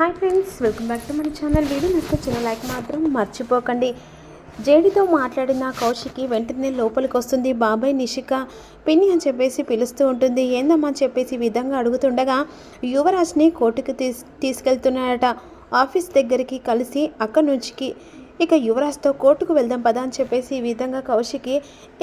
Hi friends welcome back to మన channel. Video మీకు చిన్న లైక్ మాత్రం మర్చిపోకండి. జేడితో మాట్లాడిన కౌశికి వెంటనే లోపలికి వస్తుంది. బాబాయ్ నిషిక పిన్ని అని చెప్పేసి పిలుస్తూ ఉంటుంది. ఏందమ్మా అని చెప్పేసి విధంగా అడుగుతుండగా యువరాజ్ని కోర్టుకు తీస్ తీసుకెళ్తున్నాడట. ఆఫీస్ దగ్గరికి కలిసి అక్కడి నుంచి ఇక యువరాజ్తో కోర్టుకు వెళ్దాం పదా అని చెప్పేసి ఈ విధంగా కౌశికి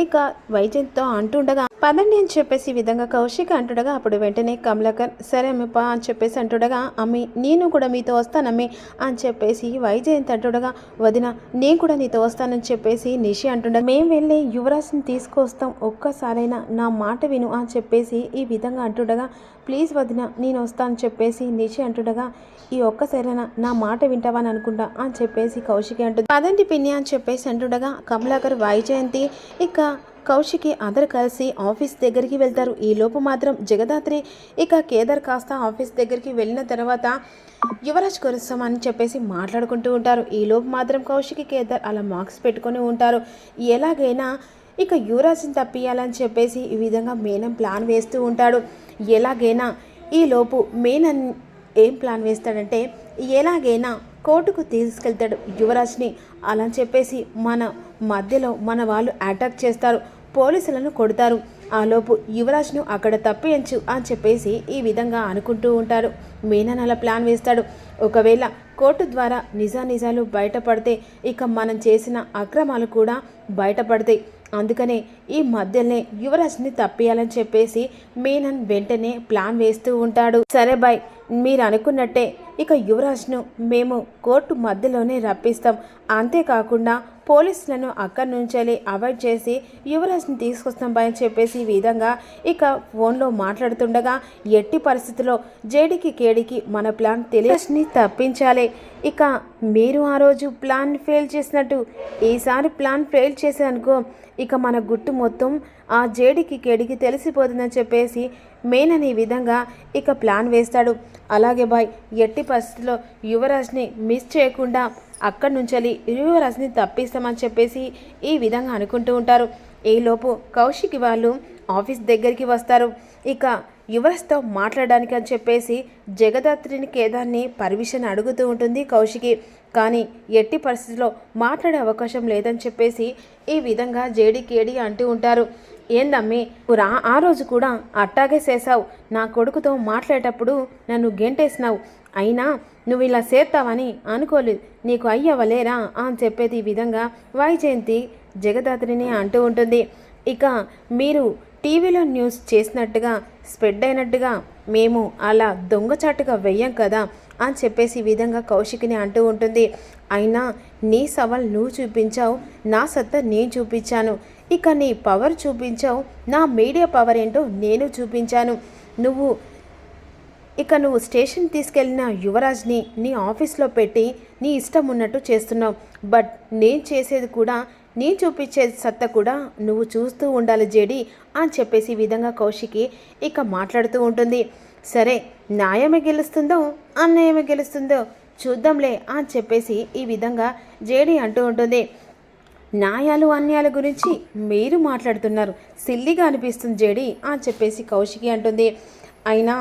ఇక వైజయంత్తో అంటుండగా పదండి అని చెప్పేసి ఈ విధంగా కౌశిక్ అంటుండగా అప్పుడు వెంటనే కమలాకర్ సరే అమ్మ అని చెప్పేసి అంటుండగా అమ్మి నేను కూడా మీతో వస్తానమ్మి అని చెప్పేసి వైజయంత్ అంటుండగా వదిన నేను కూడా నీతో వస్తానని చెప్పేసి నిషి అంటుండగా మేము వెళ్ళి యువరాజ్ని తీసుకొస్తాం ఒక్కసారైనా నా మాట విను అని చెప్పేసి ఈ విధంగా అంటుండగా ప్లీజ్ వదిన నేను వస్తానని చెప్పేసి నిషి అంటుండగా ఈ ఒక్కసారైనా నా మాట వింటావని అనుకుంటా అని చెప్పేసి కౌశికి అంటుంది పదండి పిన్ని అని చెప్పేసి అంటుండగా కమలాకర్ వైజయంతి ఇక కౌశికి అందరు కలిసి ఆఫీస్ దగ్గరికి వెళ్తారు. ఈలోపు మాత్రం జగదాత్రి ఇక కేదార్ కాస్త ఆఫీస్ దగ్గరికి వెళ్ళిన తర్వాత యువరాజ్ కురుస్తాం అని చెప్పేసి మాట్లాడుకుంటూ ఉంటారు. ఈలోపు మాత్రం కౌశికి కేదార్ అలా మార్క్స్ పెట్టుకొని ఉంటారు. ఎలాగైనా ఇక యువరాజ్ని తప్పియాలని చెప్పేసి ఈ విధంగా మేనం ప్లాన్ వేస్తూ ఉంటాడు. ఎలాగైనా ఈలోపు మేనన్ ఏం ప్లాన్ వేస్తాడంటే ఎలాగైనా కోర్టుకు తీసుకెళ్తాడు యువరాజ్ని అలా చెప్పేసి మన మధ్యలో మన వాళ్ళు అటాక్ చేస్తారు. పోలీసులను కొడతారు. ఆలోపు యువరాజ్ను అక్కడ తప్పించు అని చెప్పేసి ఈ విధంగా అనుకుంటూ ఉంటారు. మీనన్ అలా ప్లాన్ వేస్తాడు. ఒకవేళ కోర్టు ద్వారా నిజానిజాలు బయటపడితే ఇక మనం చేసిన అక్రమాలు కూడా బయటపడతాయి. అందుకనే ఈ మధ్యనే యువరాజ్ని తప్పియాలని చెప్పేసి మీనన్ వెంటనే ప్లాన్ వేస్తూ ఉంటాడు. సరే బాయ్ మీరు అనుకున్నట్టే ఇక యువరాజ్ను మేము కోర్టు మధ్యలోనే రప్పిస్తాం. అంతేకాకుండా పోలీసులను అక్కడి నుంచెల్లి అవాయిడ్ చేసి యువరాజ్ని తీసుకొస్తాం బాయ్ అని చెప్పేసి ఈ విధంగా ఇక ఫోన్లో మాట్లాడుతుండగా ఎట్టి పరిస్థితిలో జేడికి కేడికి మన ప్లాన్ తెలియని తప్పించాలి. ఇక మీరు ఆ రోజు ప్లాన్ ఫెయిల్ చేసినట్టు ఈసారి ప్లాన్ ఫెయిల్ చేశానుకో ఇక మన గుట్టు మొత్తం ఆ జేడికి కేడికి తెలిసిపోతుందని చెప్పేసి మెయిన్ ఈ విధంగా ఇక ప్లాన్ వేస్తాడు. అలాగే బాయ్ ఎట్టి పరిస్థితిలో యువరాజ్ని మిస్ చేయకుండా అక్కడి నుంచి యువరాజ్ని తప్పిస్తామని చెప్పేసి ఈ విధంగా అనుకుంటూ ఉంటారు. ఈలోపు కౌశిక్ వాళ్ళు ఆఫీస్ దగ్గరికి వస్తారు. ఇక యువరాజ్తో మాట్లాడడానికి అని చెప్పేసి జగదాత్రిని కేదార్ని పర్మిషన్ అడుగుతూ ఉంటుంది కౌశికి కానీ ఎట్టి పరిస్థితిలో మాట్లాడే అవకాశం లేదని చెప్పేసి ఈ విధంగా జేడి అంటూ ఉంటారు. ఏందమ్మి రా ఆ రోజు కూడా అట్టాగే చేసావు నా కొడుకుతో మాట్లాడేటప్పుడు నన్ను గెంటేసినావు. అయినా నువ్వు ఇలా చేస్తావని అనుకోలేదు. నీకు అయ్యవలేరా అని చెప్పేది ఈ విధంగా వైజయంతి జగదాత్రిని అంటూ ఉంటుంది. ఇక మీరు టీవీలో న్యూస్ చేసినట్టుగా స్ప్రెడ్ అయినట్టుగా మేము అలా దొంగచాటుగా వెయ్యం కదా అని చెప్పేసి ఈ విధంగా కౌశికిని అంటూ ఉంటుంది. అయినా నీ సవాల్ నువ్వు చూపించావు నా సత్తా నేను చూపించాను. ఇక నీ పవర్ చూపించావు. నా మీడియా పవర్ ఏంటో నేను చూపించాను. నువ్వు ఇక నువ్వు స్టేషన్ తీసుకెళ్ళిన యువరాజ్ని నీ ఆఫీస్లో పెట్టి నీ ఇష్టం ఉన్నట్టు చేస్తున్నావు. బట్ నేను చేసేది కూడా నీ చూపించే సత్తా కూడా నువ్వు చూస్తూ ఉండాలి జేడి అని చెప్పేసి ఈ విధంగా కౌశికి ఇక మాట్లాడుతూ ఉంటుంది. సరే న్యాయమే గెలుస్తుందో అన్యాయమే గెలుస్తుందో చూద్దాంలే అని చెప్పేసి ఈ విధంగా జేడి అంటూ ఉంటుంది. న్యాయాలు అన్యాయాల గురించి మీరు మాట్లాడుతున్నారు. సిల్లిగా అనిపిస్తుంది జేడి అని చెప్పేసి కౌశికి అంటుంది. అయినా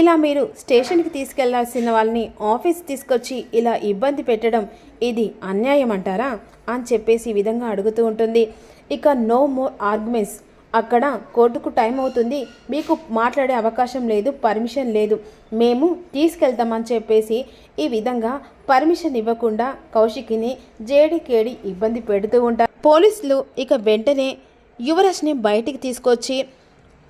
ఇలా మీరు స్టేషన్కి తీసుకెళ్ళాల్సిన వాళ్ళని ఆఫీస్ తీసుకొచ్చి ఇలా ఇబ్బంది పెట్టడం ఇది అన్యాయం అంటారా అని చెప్పేసి ఈ విధంగా అడుగుతూ ఉంటుంది. ఇక నో మోర్ ఆర్గ్యుమెంట్స్. అక్కడ కోర్టుకు టైం అవుతుంది. మీకు మాట్లాడే అవకాశం లేదు పర్మిషన్ లేదు. మేము తీసుకెళ్తామని చెప్పేసి ఈ విధంగా పర్మిషన్ ఇవ్వకుండా కౌశికిని జేడికేడి ఇబ్బంది పెడుతూ ఉంటారు. పోలీసులు ఇక వెంటనే యువరాజ్ని బయటికి తీసుకొచ్చి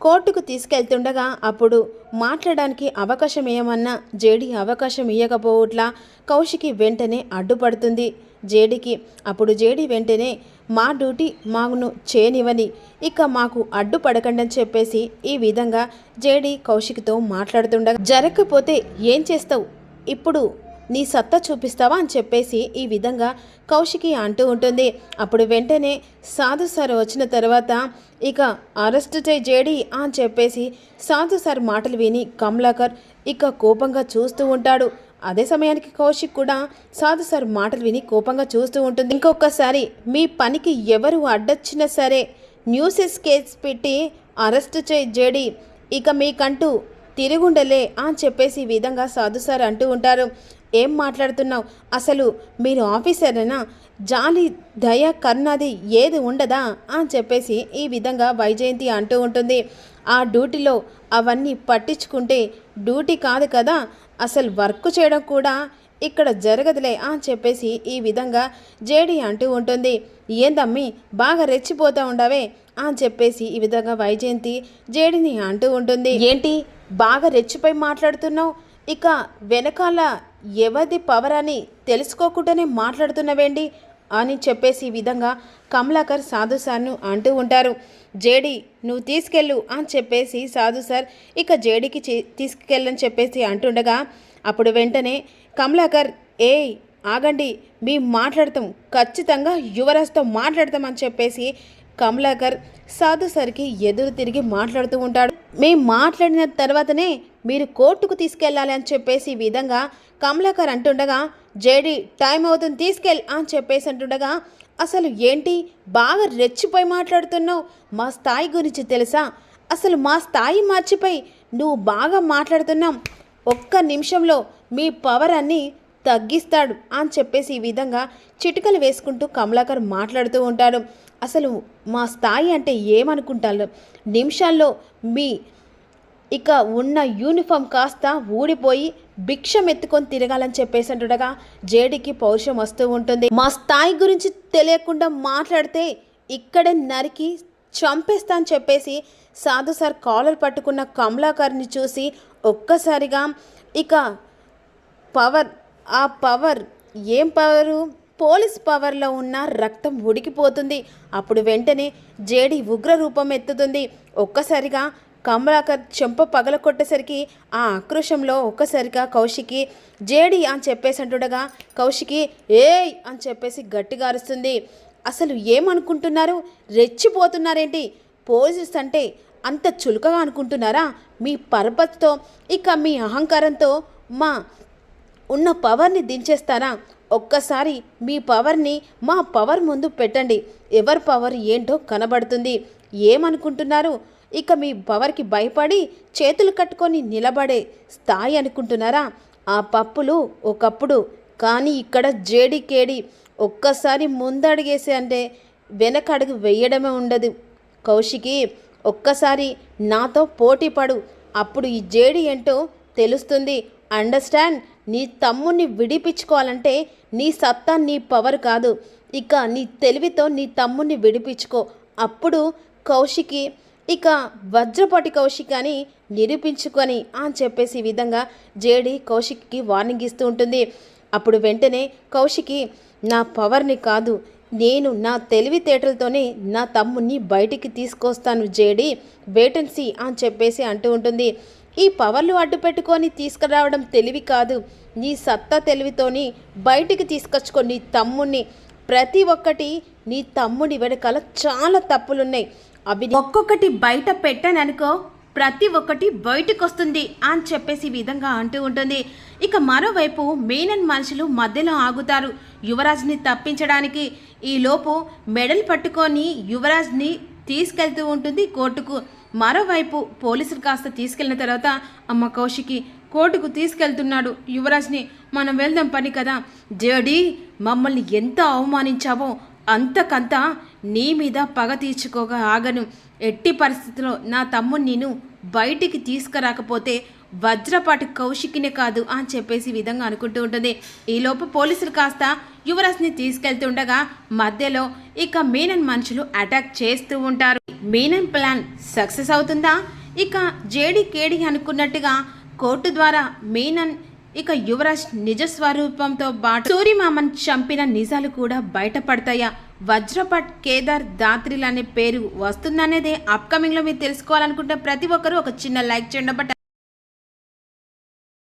కోర్టుకు తీసుకెళ్తుండగా అప్పుడు మాట్లాడడానికి అవకాశం ఏమన్నా జేడి అవకాశం ఇవ్వకపోవట్లా కౌశికి వెంటనే అడ్డుపడుతుంది. జేడికి. అప్పుడు జేడి వెంటనే మా డ్యూటీ మాకును చేయనివని ఇక మాకు అడ్డుపడకండి అని చెప్పేసి ఈ విధంగా జేడి కౌశిక్తో మాట్లాడుతుండగా జరగకపోతే ఏం చేస్తావు? ఇప్పుడు నీ సత్తా చూపిస్తావా? అని చెప్పేసి ఈ విధంగా కౌశికి అంటూ ఉంటుంది. అప్పుడు వెంటనే సాధు సార్ వచ్చిన తర్వాత ఇక అరెస్ట్ చేయి జేడి అని చెప్పేసి సాధు సార్ మాటలు విని కమలాకర్ ఇక కోపంగా చూస్తూ ఉంటాడు. అదే సమయానికి కౌశిక్ కూడా సాధు సార్ మాటలు విని కోపంగా చూస్తూ ఉంటుంది. ఇంకొకసారి మీ పనికి ఎవరు అడ్డొచ్చినా సరే న్యూసెస్ కేసు పెట్టి అరెస్ట్ చేయి జేడి. ఇక మీకంటూ తిరుగుండలే అని చెప్పేసి ఈ విధంగా సాధు సార్ అంటూ ఉంటారు. ఏం మాట్లాడుతున్నావు? అసలు మీరు ఆఫీసరేనా? జాలి దయ కర్ణది ఏది ఉండదా? అని చెప్పేసి ఈ విధంగా వైజయంతి అంటూ ఉంటుంది. ఆ డ్యూటీలో అవన్నీ పట్టించుకుంటే డ్యూటీ కాదు కదా? అసలు వర్క్ చేయడం కూడా ఇక్కడ జరగదులే అని చెప్పేసి ఈ విధంగా జేడి అంటూ ఉంటుంది. ఏందమ్మి బాగా రెచ్చిపోతూ ఉండవే అని చెప్పేసి ఈ విధంగా వైజయంతి జేడిని అంటూ ఉంటుంది. ఏంటి? బాగా రెచ్చిపోయి మాట్లాడుతున్నావు? ఇక వెనకాల ఎవరిది పవర్ అని తెలుసుకోకుండానే మాట్లాడుతున్నవేంటి? అని చెప్పేసి ఈ విధంగా కమలాకర్ సాధు సార్ను అంటూ ఉంటారు. జేడి నువ్వు తీసుకెళ్ళు అని చెప్పేసి సాధు సార్ ఇక జేడికి తీసుకెళ్ళని చెప్పేసి అంటుండగా అప్పుడు వెంటనే కమలాకర్ ఏయ్ ఆగండి మేము మాట్లాడతాం ఖచ్చితంగా యువరాజ్తో మాట్లాడతామని చెప్పేసి కమలాకర్ సాధు సార్కి ఎదురు తిరిగి మాట్లాడుతూ ఉంటాడు. మేము మాట్లాడిన తర్వాతనే మీరు కోర్టుకు తీసుకెళ్ళాలి అని చెప్పేసి ఈ విధంగా కమలాకర్ అంటుండగా జేడి టైం అవుతుంది తీసుకెళ్ళి అని చెప్పేసి అంటుండగా అసలు ఏంటి బాగా రెచ్చిపోయి మాట్లాడుతున్నావు? మా స్థాయి గురించి తెలుసా? అసలు మా స్థాయి మర్చిపోయి నువ్వు బాగా మాట్లాడుతున్నాం. ఒక్క నిమిషంలో మీ పవర్ అన్ని తగ్గిస్తాడు అని చెప్పేసి ఈ విధంగా చిటికలు వేసుకుంటూ కమలాకర్ మాట్లాడుతూ ఉంటాడు. అసలు మా స్థాయి అంటే ఏమనుకుంటారు? నిమిషాల్లో మీ ఇక ఉన్న యూనిఫామ్ కాస్త ఊడిపోయి భిక్షం ఎత్తుకొని తిరగాలని చెప్పేసి అంటుండగా జేడికి పౌరుషం వస్తూ ఉంటుంది. మా స్థాయి గురించి తెలియకుండా మాట్లాడితే ఇక్కడే నరికి చంపేస్తా అని చెప్పేసి సాధు సార్ కాలర్ పట్టుకున్న కమలాకర్ని చూసి ఒక్కసారిగా ఇక పవర్ ఆ పవర్ ఏం పవరు? పోలీస్ పవర్లో ఉన్న రక్తం ఉడికిపోతుంది. అప్పుడు వెంటనే జేడి ఉగ్ర రూపం ఎత్తుతుంది. ఒక్కసారిగా కమలాకర్ చెంప పగల కొట్టేసరికి ఆ ఆక్రోశంలో ఒక్కసారిగా కౌశికి జేడి అని చెప్పేసి అంటుండగా కౌశికి ఏయ్ అని చెప్పేసి గట్టిగా అరుస్తుంది. అసలు ఏమనుకుంటున్నారు? రెచ్చిపోతున్నారేంటి? పోలీసెస్ అంటే అంత చులకగా అనుకుంటున్నారా? మీ పర్పత్తో ఇక మీ అహంకారంతో మా ఉన్న పవర్ని దించేస్తారా? ఒక్కసారి మీ పవర్ని మా పవర్ ముందు పెట్టండి. ఎవరి పవర్ ఏంటో కనబడుతుంది. ఏమనుకుంటున్నారు? ఇక మీ పవర్కి భయపడి చేతులు కట్టుకొని నిలబడే స్థాయి అనుకుంటున్నారా? ఆ పప్పులు ఒకప్పుడు కానీ ఇక్కడ జేడి కేడి ఒక్కసారి ముందడుగేసి అంటే వెనక అడుగు వేయడమే ఉండదు. కౌశికి ఒక్కసారి నాతో పోటీ పడు. అప్పుడు ఈ జేడి ఏంటో తెలుస్తుంది. అండర్స్టాండ్ నీ తమ్ముణ్ణి విడిపించుకోవాలంటే నీ సత్తా నీ పవర్ కాదు. ఇక నీ తెలివితో నీ తమ్ముణ్ణి విడిపించుకో. అప్పుడు కౌశికి ఇక వజ్రపాటి కౌశిక్ అని నిరూపించుకొని అని చెప్పేసి ఈ విధంగా జేడి కౌశిక్కి వార్నింగ్ ఇస్తూ ఉంటుంది. అప్పుడు వెంటనే కౌశికి నా పవర్ని కాదు నేను నా తెలివితేటలతోనే నా తమ్ముణ్ణి బయటికి తీసుకొస్తాను జేడి వేటన్సీ అని చెప్పేసి అంటూ ఉంటుంది. ఈ పవర్లు అడ్డు పెట్టుకొని తీసుకురావడం తెలివి కాదు. నీ సత్తా తెలివితోని బయటికి తీసుకొచ్చుకొని నీ తమ్ముణ్ణి. ప్రతి ఒక్కటి నీ తమ్ముడి వెనకాల చాలా తప్పులున్నాయి. అవి ఒక్కొక్కటి బయట పెట్టాననుకో ప్రతి ఒక్కటి బయటకు వస్తుంది అని చెప్పేసి ఈ విధంగా అంటూ ఉంటుంది. ఇక మరోవైపు మేనన్ మనుషులు మధ్యలో ఆగుతారు యువరాజ్ని తప్పించడానికి. ఈలోపు మెడల్ పట్టుకొని యువరాజ్ని తీసుకెళ్తూ ఉంటుంది కోర్టుకు. మరోవైపు పోలీసులు కాస్త తీసుకెళ్ళిన తర్వాత అమ్మ కౌశికి కోర్టుకు తీసుకెళ్తున్నాడు యువరాజ్ని. మనం వెళ్దాం పని కదా. జేడి మమ్మల్ని ఎంత అవమానించావో అంతకంతా నీ మీద పగ తీర్చుకోగా ఆగను. ఎట్టి పరిస్థితిలో నా తమ్ముడు నేను బయటికి తీసుకురాకపోతే వజ్రపాటి కౌశికినే కాదు అని చెప్పేసి విధంగా అనుకుంటూ ఉంటుంది. ఈలోపు పోలీసులు కాస్త యువరాజ్ని తీసుకెళ్తుండగా మధ్యలో ఇక మీనన్ మనుషులు అటాక్ చేస్తూ ఉంటారు. మీనన్ ప్లాన్ సక్సెస్ అవుతుందా? ఇక జేడి కేడి అనుకున్నట్టుగా కోర్టు ద్వారా మీనన్ ఇక యువరాజ్ నిజ స్వరూపంతో పాటు సూర్యమామన్ చంపిన నిజాలు కూడా బయటపడతాయా? వజ్రపట్ కేదార్ దాత్రిల్ అనే పేరు వస్తుందనేదే అప్కమింగ్లో మీరు తెలుసుకోవాలనుకుంటే ప్రతి ఒక్కరూ ఒక చిన్న లైక్ చేయండి. బట్